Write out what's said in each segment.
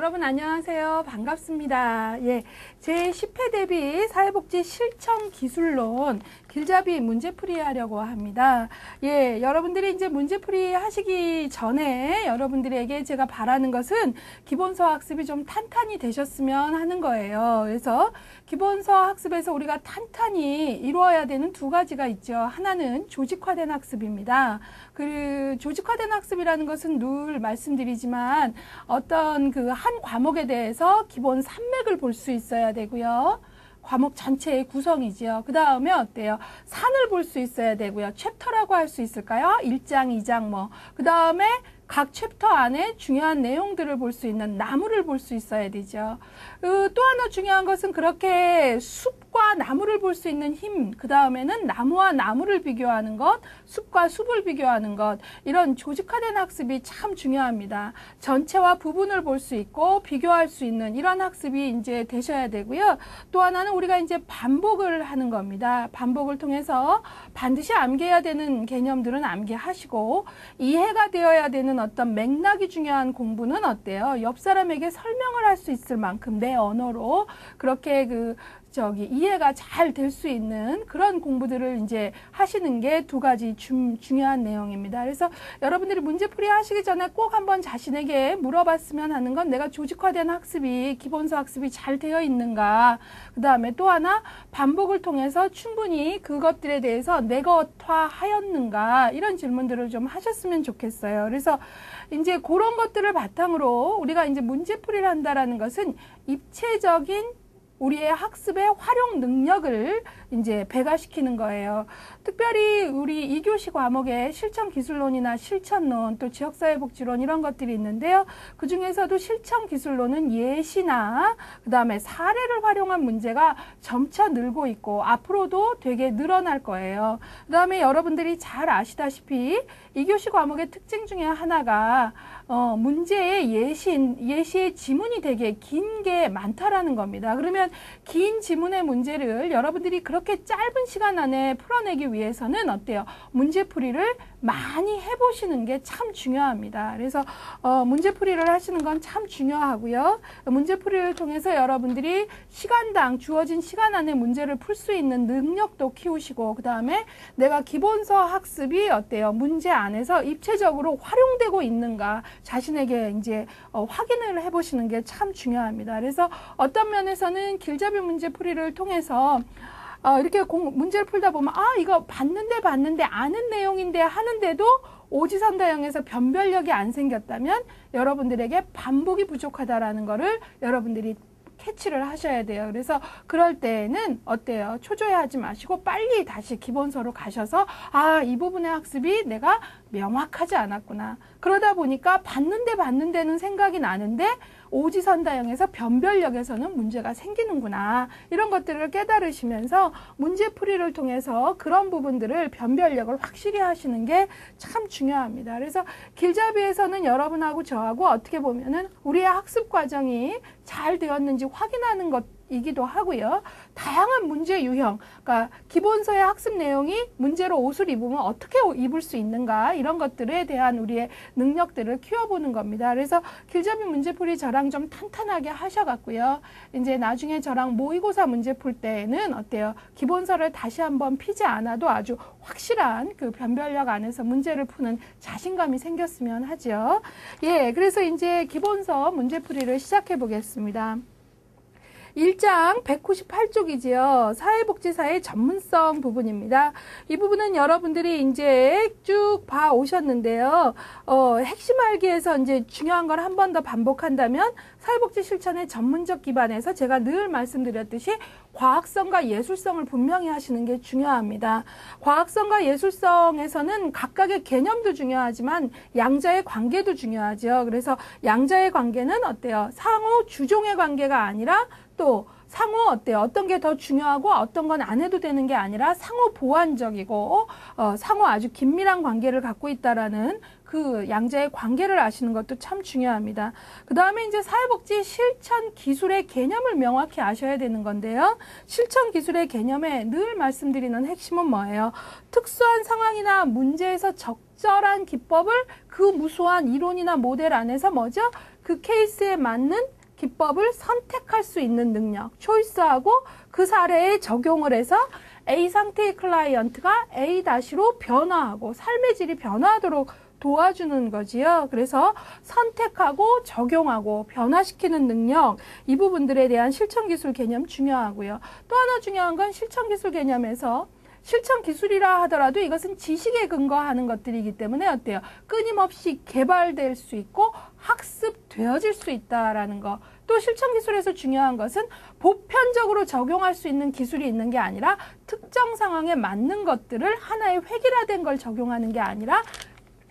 여러분 안녕하세요. 반갑습니다. 예. 제 10회 대비 사회복지 실천 기술론 길잡이 문제풀이 하려고 합니다. 예, 여러분들이 이제 문제풀이 하시기 전에 여러분들에게 제가 바라는 것은 기본서 학습이 좀 탄탄히 되셨으면 하는 거예요. 그래서 기본서 학습에서 우리가 탄탄히 이루어야 되는 두 가지가 있죠. 하나는 조직화된 학습입니다. 그 조직화된 학습이라는 것은 늘 말씀드리지만 어떤 그 한 과목에 대해서 기본 산맥을 볼 수 있어야 되고요. 과목 전체의 구성이지요. 그 다음에 어때요? 산을 볼 수 있어야 되고요. 챕터라고 할 수 있을까요? 1장, 2장 뭐. 그 다음에 각 챕터 안에 중요한 내용들을 볼 수 있는 나무를 볼 수 있어야 되죠. 그 또 하나 중요한 것은 그렇게 숲과 나무를 볼 수 있는 힘, 그 다음에는 나무와 나무를 비교하는 것, 숲과 숲을 비교하는 것, 이런 조직화된 학습이 참 중요합니다. 전체와 부분을 볼 수 있고 비교할 수 있는 이런 학습이 이제 되셔야 되고요. 또 하나는 우리가 이제 반복을 하는 겁니다. 반복을 통해서 반드시 암기해야 되는 개념들은 암기하시고 이해가 되어야 되는 어떤 맥락이 중요한 공부는 어때요? 옆 사람에게 설명을 할 수 있을 만큼 내 언어로 그렇게 그 저기 이해가 잘 될 수 있는 그런 공부들을 이제 하시는 게 두 가지 중, 중요한 내용입니다. 그래서 여러분들이 문제풀이 하시기 전에 꼭 한번 자신에게 물어봤으면 하는 건 내가 조직화된 학습이 기본서 학습이 잘 되어 있는가. 그 다음에 또 하나 반복을 통해서 충분히 그것들에 대해서 내것화하였는가 이런 질문들을 좀 하셨으면 좋겠어요. 그래서 이제 그런 것들을 바탕으로 우리가 이제 문제풀이를 한다라는 것은 입체적인 우리의 학습의 활용 능력을 이제 배가시키는 거예요. 특별히 우리 이교시 과목에 실천 기술론이나 실천론 또 지역사회복지론 이런 것들이 있는데요. 그 중에서도 실천 기술론은 예시나 그 다음에 사례를 활용한 문제가 점차 늘고 있고 앞으로도 되게 늘어날 거예요. 그 다음에 여러분들이 잘 아시다시피 이교시 과목의 특징 중에 하나가 어, 문제의 예시, 예시의 지문이 되게 긴 게 많다라는 겁니다. 그러면 긴 지문의 문제를 여러분들이 그렇게 짧은 시간 안에 풀어내기 위해서는 어때요? 문제풀이를 많이 해보시는 게 참 중요합니다. 그래서 어, 문제풀이를 하시는 건 참 중요하고요. 문제풀이를 통해서 여러분들이 시간당 주어진 시간 안에 문제를 풀 수 있는 능력도 키우시고 그 다음에 내가 기본서 학습이 어때요? 문제 안에서 입체적으로 활용되고 있는가 자신에게 이제 어, 확인을 해보시는 게 참 중요합니다. 그래서 어떤 면에서는 길잡이 문제 풀이를 통해서 어, 이렇게 공, 문제를 풀다 보면 아 이거 봤는데 봤는데 아는 내용인데 하는데도 오지선다형에서 변별력이 안 생겼다면 여러분들에게 반복이 부족하다라는 거를 여러분들이 캐치를 하셔야 돼요. 그래서 그럴 때에는 어때요? 초조해하지 마시고 빨리 다시 기본서로 가셔서 아, 이 부분의 학습이 내가 명확하지 않았구나. 그러다 보니까 봤는데 봤는데는 생각이 나는데 오지선다형에서 변별력에서는 문제가 생기는구나. 이런 것들을 깨달으시면서 문제풀이를 통해서 그런 부분들을 변별력을 확실히 하시는 게 참 중요합니다. 그래서 길잡이에서는 여러분하고 저하고 어떻게 보면은 우리의 학습 과정이 잘 되었는지 확인하는 것 이기도 하고요. 다양한 문제 유형, 그러니까 기본서의 학습 내용이 문제로 옷을 입으면 어떻게 입을 수 있는가 이런 것들에 대한 우리의 능력들을 키워보는 겁니다. 그래서 길잡이 문제풀이 저랑 좀 탄탄하게 하셔갖고요. 이제 나중에 저랑 모의고사 문제 풀 때에는 어때요? 기본서를 다시 한번 피지 않아도 아주 확실한 그 변별력 안에서 문제를 푸는 자신감이 생겼으면 하죠. 예, 그래서 이제 기본서 문제풀이를 시작해 보겠습니다. 1장 198쪽이지요. 사회복지사의 전문성 부분입니다. 이 부분은 여러분들이 이제 쭉 봐 오셨는데요. 어, 핵심 알기에서 이제 중요한 걸 한 번 더 반복한다면 사회복지 실천의 전문적 기반에서 제가 늘 말씀드렸듯이 과학성과 예술성을 분명히 하시는 게 중요합니다. 과학성과 예술성에서는 각각의 개념도 중요하지만 양자의 관계도 중요하죠. 그래서 양자의 관계는 어때요? 상호 주종의 관계가 아니라 또 상호 어때요? 어떤 게 더 중요하고 어떤 건 안 해도 되는 게 아니라 상호 보완적이고 어, 상호 아주 긴밀한 관계를 갖고 있다라는 그 양자의 관계를 아시는 것도 참 중요합니다. 그 다음에 이제 사회복지 실천 기술의 개념을 명확히 아셔야 되는 건데요. 실천 기술의 개념에 늘 말씀드리는 핵심은 뭐예요? 특수한 상황이나 문제에서 적절한 기법을 그 무수한 이론이나 모델 안에서 뭐죠? 그 케이스에 맞는 기법을 선택할 수 있는 능력, 초이스하고 그 사례에 적용을 해서 A 상태의 클라이언트가 A-로 변화하고 삶의 질이 변화하도록 도와주는 거지요. 그래서 선택하고 적용하고 변화시키는 능력 이 부분들에 대한 실천 기술 개념 중요하고요. 또 하나 중요한 건 실천 기술 개념에서 실천 기술이라 하더라도 이것은 지식에 근거하는 것들이기 때문에 어때요? 끊임없이 개발될 수 있고 학습되어질 수 있다라는 거. 또 실천 기술에서 중요한 것은 보편적으로 적용할 수 있는 기술이 있는 게 아니라 특정 상황에 맞는 것들을 하나의 획일화된 걸 적용하는 게 아니라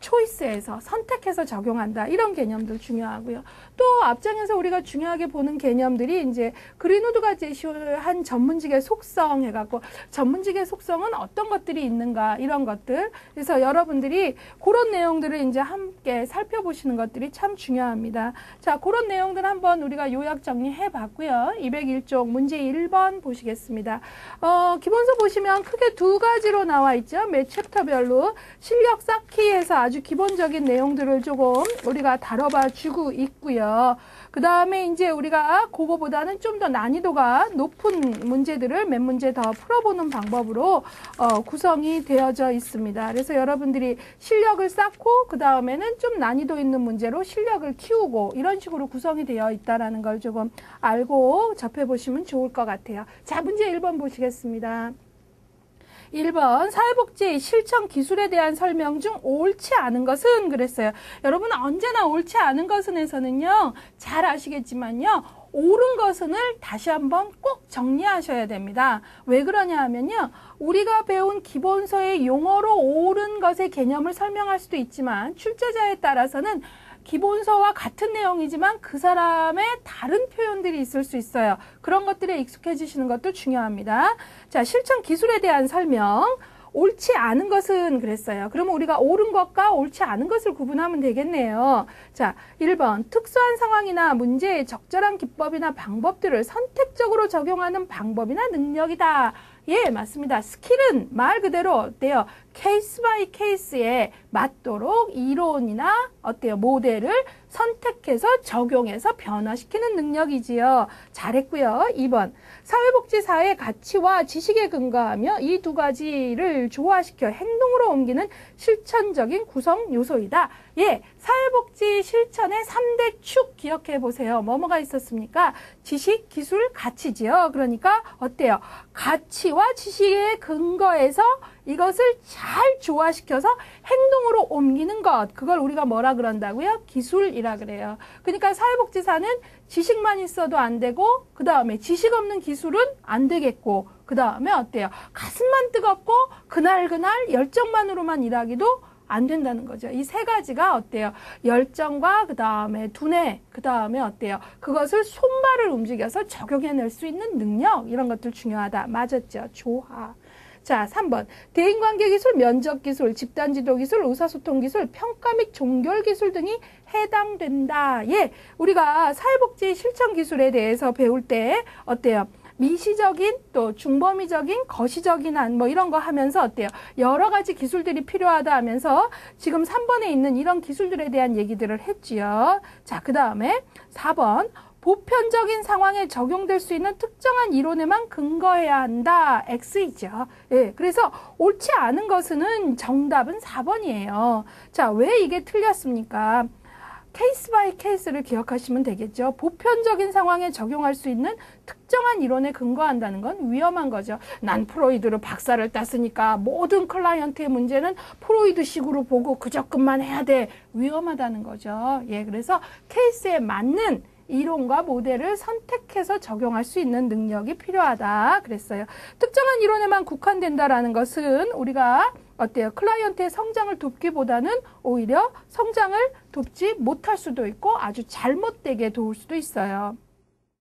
초이스에서 선택해서 적용한다 이런 개념들 중요하고요. 또 앞장에서 우리가 중요하게 보는 개념들이 이제 그린우드가 제시한 전문직의 속성 해갖고 전문직의 속성은 어떤 것들이 있는가 이런 것들 그래서 여러분들이 그런 내용들을 이제 함께 살펴보시는 것들이 참 중요합니다. 자 그런 내용들 한번 우리가 요약 정리해 봤고요. 201쪽 문제 1번 보시겠습니다. 어, 기본서 보시면 크게 두 가지로 나와 있죠. 매 챕터별로 실력 쌓기에서 아주 기본적인 내용들을 조금 우리가 다뤄봐 주고 있고요. 그 다음에 이제 우리가 그거보다는 좀 더 난이도가 높은 문제들을 몇 문제 더 풀어보는 방법으로 어, 구성이 되어져 있습니다. 그래서 여러분들이 실력을 쌓고 그 다음에는 좀 난이도 있는 문제로 실력을 키우고 이런 식으로 구성이 되어 있다는 걸 조금 알고 접해보시면 좋을 것 같아요. 자, 문제 1번 보시겠습니다. 1번 사회복지 실천 기술에 대한 설명 중 옳지 않은 것은 그랬어요. 여러분 언제나 옳지 않은 것은에서는요. 잘 아시겠지만요. 옳은 것은을 다시 한번 꼭 정리하셔야 됩니다. 왜 그러냐 하면요. 우리가 배운 기본서의 용어로 옳은 것의 개념을 설명할 수도 있지만 출제자에 따라서는 기본서와 같은 내용이지만 그 사람의 다른 표현들이 있을 수 있어요. 그런 것들에 익숙해지시는 것도 중요합니다. 자, 실천 기술에 대한 설명. 옳지 않은 것은 그랬어요. 그러면 우리가 옳은 것과 옳지 않은 것을 구분하면 되겠네요. 자, 1번. 특수한 상황이나 문제에 적절한 기법이나 방법들을 선택적으로 적용하는 방법이나 능력이다. 예, 맞습니다. 스킬은 말 그대로 어때요? 케이스 바이 케이스에 맞도록 이론이나 어때요? 모델을 선택해서 적용해서 변화시키는 능력이지요. 잘했고요. 2번. 사회복지사의 가치와 지식에 근거하며 이 두 가지를 조화시켜 행동으로 옮기는 실천적인 구성 요소이다. 예, 사회복지 실천의 3대 축 기억해 보세요. 뭐뭐가 있었습니까? 지식, 기술, 가치지요. 그러니까 어때요? 가치와 지식에 근거해서 이것을 잘 조화시켜서 행동으로 옮기는 것. 그걸 우리가 뭐라 그런다고요? 기술이라 그래요. 그러니까 사회복지사는 지식만 있어도 안 되고 그 다음에 지식 없는 기술은 안 되겠고 그 다음에 어때요? 가슴만 뜨겁고 그날 그날 열정만으로만 일하기도 안 된다는 거죠. 이 세 가지가 어때요? 열정과 그 다음에 두뇌, 그 다음에 어때요? 그것을 손발을 움직여서 적용해낼 수 있는 능력 이런 것들 중요하다. 맞았죠? 조화. 자, 3번. 대인관계 기술, 면접 기술, 집단 지도 기술, 의사소통 기술, 평가 및 종결 기술 등이 해당된다. 예. 우리가 사회복지 실천 기술에 대해서 배울 때 어때요? 미시적인 또 중범위적인 거시적인 한 뭐 이런 거 하면서 어때요? 여러 가지 기술들이 필요하다 하면서 지금 3번에 있는 이런 기술들에 대한 얘기들을 했지요. 자, 그 다음에 4번. 보편적인 상황에 적용될 수 있는 특정한 이론에만 근거해야 한다. X이죠. 예. 그래서 옳지 않은 것은 정답은 4번이에요. 자, 왜 이게 틀렸습니까? 케이스 바이 케이스를 기억하시면 되겠죠. 보편적인 상황에 적용할 수 있는 특정한 이론에 근거한다는 건 위험한 거죠. 난 프로이드로 박사를 땄으니까 모든 클라이언트의 문제는 프로이드식으로 보고 그 접근만 해야 돼. 위험하다는 거죠. 예, 그래서 케이스에 맞는 이론과 모델을 선택해서 적용할 수 있는 능력이 필요하다 그랬어요. 특정한 이론에만 국한된다라는 것은 우리가 어때요? 클라이언트의 성장을 돕기보다는 오히려 성장을 돕지 못할 수도 있고 아주 잘못되게 도울 수도 있어요.